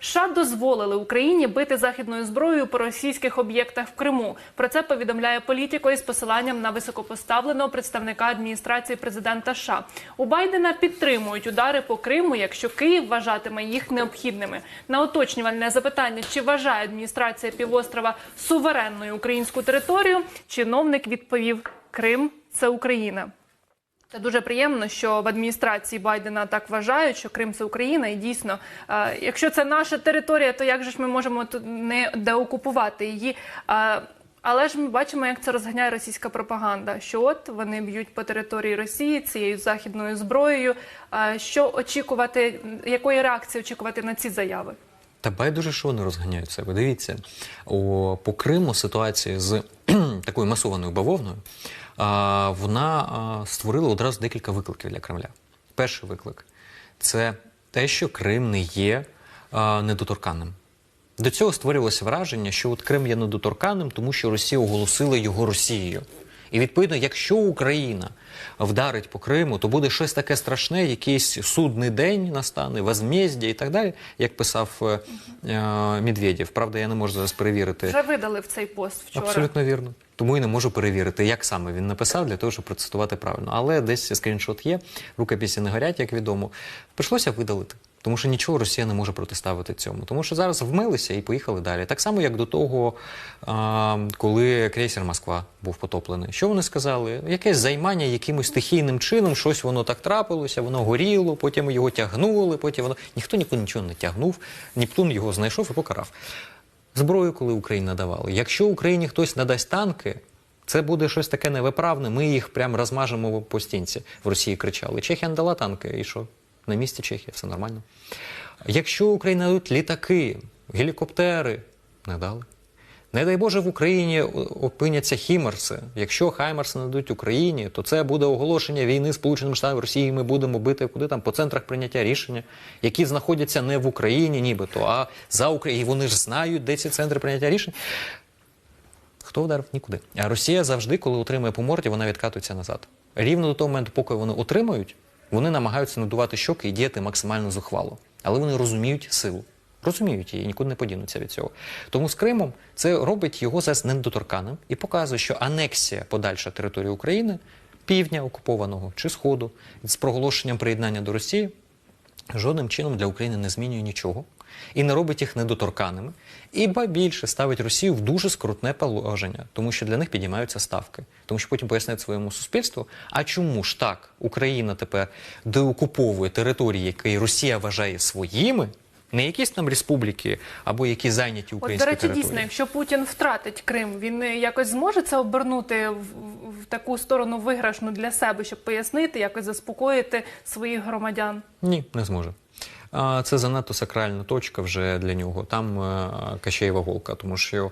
США дозволили Україні бити західною зброєю по російських об'єктах в Криму. Про це повідомляє політико із посиланням на високопоставленого представника адміністрації президента США. У Байдена підтримують удари по Криму, якщо Київ вважатиме їх необхідними. На уточнювальне запитання, чи вважає адміністрація півострова суверенною українську територію, чиновник відповів: Крим це Україна. Це дуже приємно, що в адміністрації Байдена так вважають, що Крим це Україна, і дійсно, е, якщо це наша територія, то як же ж ми можемо тут не деокупувати її? Е, Але ж ми бачимо, як це розганяє російська пропаганда. Що от вони б'ють по території Росії цією західною зброєю. Е, Що очікувати, якої реакції очікувати на ці заяви? Та байдуже, що вони розганяють себе. Дивіться, по Криму ситуація з такою масованою бавовною, вона створила одразу декілька викликів для Кремля. Перший виклик це те, що Крим не є недоторканним. До цього створювалося враження, що от Крим є недоторканним, тому що Росія оголосила його Росією. І відповідно, якщо Україна вдарить по Криму, то буде щось таке страшне, якийсь судний день настане, возмездя і так далі, як писав е, е, Медведєв. Правда, я не можу зараз перевірити. Вже видали в цей пост вчора. Абсолютно вірно. Тому і не можу перевірити, як саме він написав, для того, щоб процитувати правильно. Але десь скріншот є, рукописі не горять, як відомо. Прийшлося видалити. Тому що нічого Росія не може протиставити цьому. Тому що зараз вмилися і поїхали далі. Так само, як до того, коли крейсер Москва був потоплений. Що вони сказали? Якесь займання якимось стихійним чином, щось воно так трапилося, воно горіло, потім його тягнули, потім воно. Ніхто нікуди нічого не тягнув. Нептун його знайшов і покарав. Зброю, коли Україні надавали. Якщо Україні хтось надасть танки, це буде щось таке невиправне. Ми їх прям розмажемо по стінці. В Росії кричали. Чехія надала танки, і що? На місці Чехія, все нормально. Якщо Україні дадуть літаки, гелікоптери, не дали. Не дай Боже, в Україні опиняться хімарси. Якщо хаймарси нададуть Україні, то це буде оголошення війни Сполученими Штатами Росії. Ми будемо бити куди там по центрах прийняття рішення, які знаходяться не в Україні, нібито, а за Україною. І вони ж знають, де ці центри прийняття рішень. Хто вдарив? Нікуди. А Росія завжди, коли отримує по морді, вона відкатується назад. Рівно до того моменту, поки вони отримають, вони намагаються надувати щоки і діяти максимально зухвало. Але вони розуміють силу. Розуміють її, нікуди не подінуться від цього. Тому з Кримом це робить його зараз недоторканим і показує, що анексія подальша території України, півдня окупованого чи Сходу, з проголошенням приєднання до Росії, жодним чином для України не змінює нічого і не робить їх недоторканими. І ба більше ставить Росію в дуже скрутне положення, тому що для них підіймаються ставки. Тому що потім пояснять своєму суспільству, а чому ж так Україна тепер деокуповує території, які Росія вважає своїми, не якісь там республіки або які зайняті От, до речі, території. дійсно, якщо Путін втратить Крим, він е, якось зможе це обернути в- в таку сторону виграшну для себе, щоб пояснити, якось заспокоїти своїх громадян. Ні, не зможе. Це занадто сакральна точка вже для нього. Там е, Кащеєва голка, тому що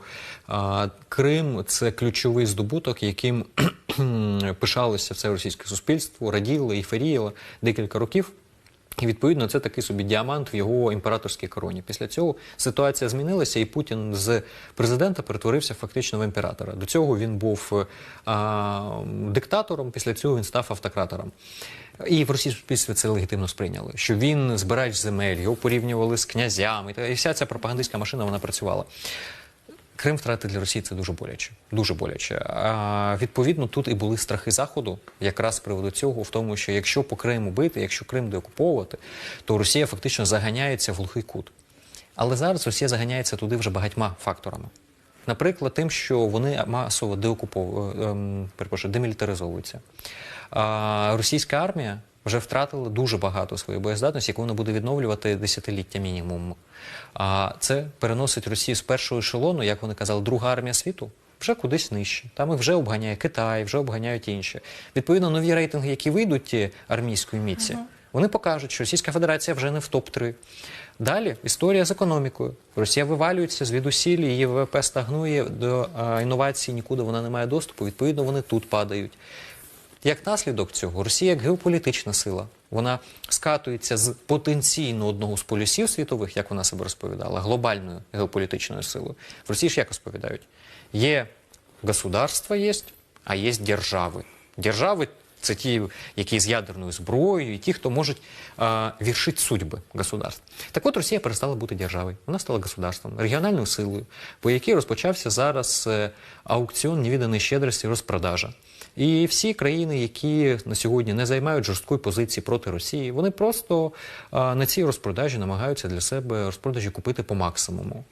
Крим це ключовий здобуток, яким пишалося все російське суспільство, раділо, ейфоріяло декілька років. І відповідно це такий собі діамант в його імператорській короні. Після цього ситуація змінилася, і Путін з президента перетворився фактично в імператора. До цього він був а, диктатором, після цього він став автократором. І в російському суспільстві це легітимно сприйняли, що він збирач земель, його порівнювали з князями. І вся ця пропагандистська машина вона працювала. Крим втратити для Росії це дуже боляче. Дуже боляче. А, відповідно, тут і були страхи Заходу, якраз з приводу цього, в тому, що якщо по Криму бити, якщо Крим деокуповувати, то Росія фактично заганяється в глухий кут. Але зараз Росія заганяється туди вже багатьма факторами. Наприклад, тим, що вони масово деокуповують, ем, перепрошую, демілітаризовуються. Російська армія вже втратила дуже багато своєї боєздатності, яку вона буде відновлювати десятиліття мінімум. А це переносить Росію з першого ешелону, як вони казали, друга армія світу. Вже кудись нижче. Там їх вже обганяє Китай, вже обганяють інші. Відповідно, нові рейтинги, які вийдуть ті армійської міці, вони покажуть, що Російська Федерація вже не в топ-3. Далі історія з економікою. Росія вивалюється звідусіль, її ВВП стагнує до а, інновацій, нікуди вона не має доступу. Відповідно, вони тут падають. Як наслідок цього, Росія як геополітична сила, вона скатується з потенційно одного з полюсів світових, як вона себе розповідала, глобальною геополітичною силою. В Росії ж як розповідають? Є государство, є, а є держави. Держави Це ті, які з ядерною зброєю, і ті, хто можуть а, віршити судьби государств. Так от Росія перестала бути державою. Вона стала государством, регіональною силою, по якій розпочався зараз е, аукціон невіданої щедрості розпродажа. І всі країни, які на сьогодні не займають жорсткої позиції проти Росії, вони просто на цій розпродажі намагаються для себе розпродажі купити по максимуму.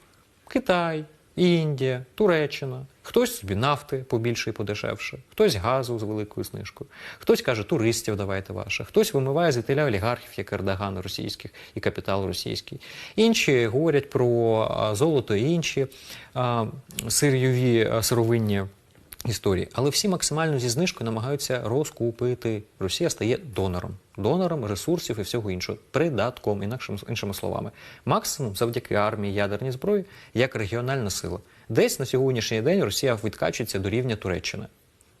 Китай, Індія, Туреччина. Хтось собі нафти побільше і подешевше, хтось газу з великою знижкою, хтось каже, туристів давайте ваше, хтось вимиває звітиля олігархів, як Ердоган російських і капітал російський. Інші говорять про золото і інші а, сирйові сировинні історії. Але всі максимально зі знижкою намагаються розкупити. Росія стає донором, донором ресурсів і всього іншого, придатком, інакшим іншими словами. Максимум завдяки армії ядерній зброї як регіональна сила. Десь на сьогоднішній день Росія відкачується до рівня Туреччини.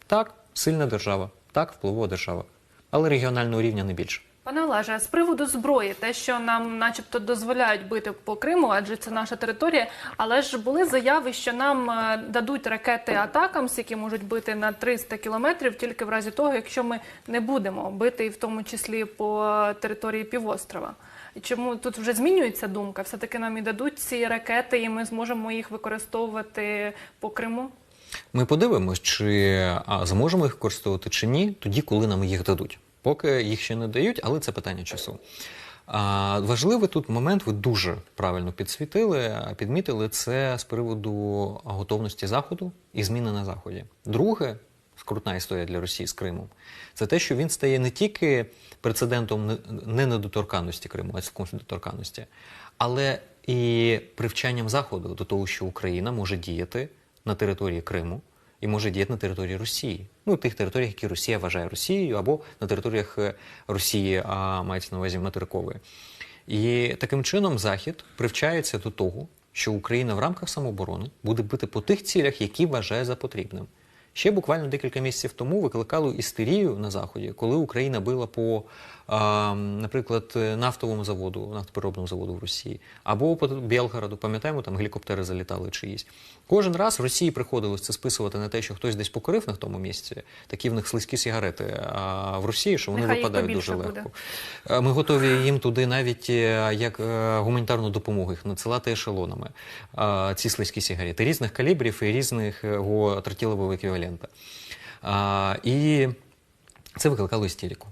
Так, сильна держава, так, впливова держава, але регіонального рівня не більше. Пане Олеже, з приводу зброї, те, що нам, начебто, дозволяють бити по Криму, адже це наша територія. Але ж були заяви, що нам е, дадуть ракети Атакамс, які можуть бити на 300 кілометрів, тільки в разі того, якщо ми не будемо бити, в тому числі по території півострова. Чому тут вже змінюється думка? Все таки нам і дадуть ці ракети, і ми зможемо їх використовувати по Криму. Ми подивимось, чи зможемо їх використовувати чи ні, тоді, коли нам їх дадуть. Поки їх ще не дають, але це питання часу. А, важливий тут момент, ви дуже правильно підсвітили, підмітили це з приводу готовності Заходу і зміни на Заході. Друге, скрутна історія для Росії з Кримом, це те, що він стає не тільки прецедентом не недоторканності Криму, а цілком недоторканності, але і привчанням Заходу до того, що Україна може діяти на території Криму і може діяти на території Росії. Ну, тих територіях, які Росія вважає Росією, або на територіях е, Росії, а мається на увазі материкової. І таким чином Захід привчається до того, що Україна в рамках самооборони буде бити по тих цілях, які вважає за потрібним. Ще буквально декілька місяців тому викликало істерію на заході, коли Україна била по, наприклад, нафтовому заводу, нафтопереробному заводу в Росії, або по Білгороду, пам'ятаємо, там гелікоптери залітали чиїсь. Кожен раз Росії приходилось це списувати на те, що хтось десь покорив на тому місці. Такі в них слизькі сигарети а в Росії, що вони Нехай випадають дуже буде. легко. Ми готові їм туди навіть е, як е, гуманітарну допомогу їх надсилати ешелонами. е, Ці слизькі сигарети різних калібрів і різних його тротилового еквівалента. А, І це викликало істерику.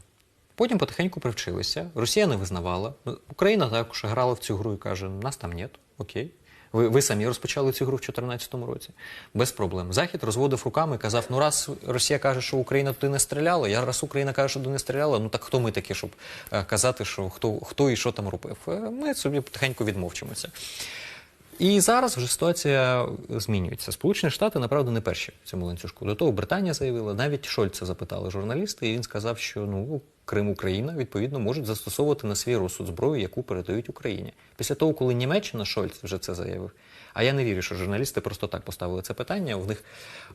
Потім потихеньку привчилися. Росія не визнавала. Україна також грала в цю гру і каже: нас там нет, окей. Ви, ви самі розпочали цю гру в 2014 році. Без проблем. Захід розводив руками і казав: ну раз Росія каже, що Україна туди не стріляла, я раз Україна каже, що туди не стріляла, ну так хто ми такі, щоб е, казати, що хто, хто і що там робив? Е, Ми собі потихеньку відмовчимося. І зараз вже ситуація змінюється. Сполучені Штати, направду, не перші в цьому ланцюжку. До того Британія заявила, навіть Шольца запитали журналісти, і він сказав, що ну Крим Україна відповідно можуть застосовувати на свій розсуд зброю, яку передають Україні. Після того, коли Німеччина Шольц вже це заявив. А я не вірю, що журналісти просто так поставили це питання. В них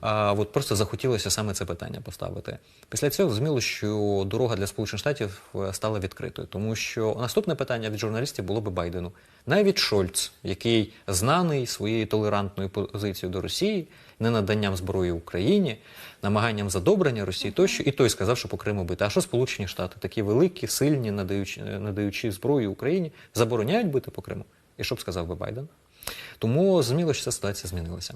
а, от просто захотілося саме це питання поставити. Після цього зрозуміло, що дорога для Сполучених Штатів е, стала відкритою, тому що наступне питання від журналістів було би Байдену. Навіть Шольц, який знаний своєю толерантною позицією до Росії, ненаданням зброї Україні, намаганням задобрення Росії, тощо, і той сказав, що по Криму бити. А що Сполучені Штати, такі великі, сильні, надаючи, надаючи зброю Україні, забороняють бити по Криму? І що б сказав би Байден? Тому зрозуміло, що ця ситуація змінилася.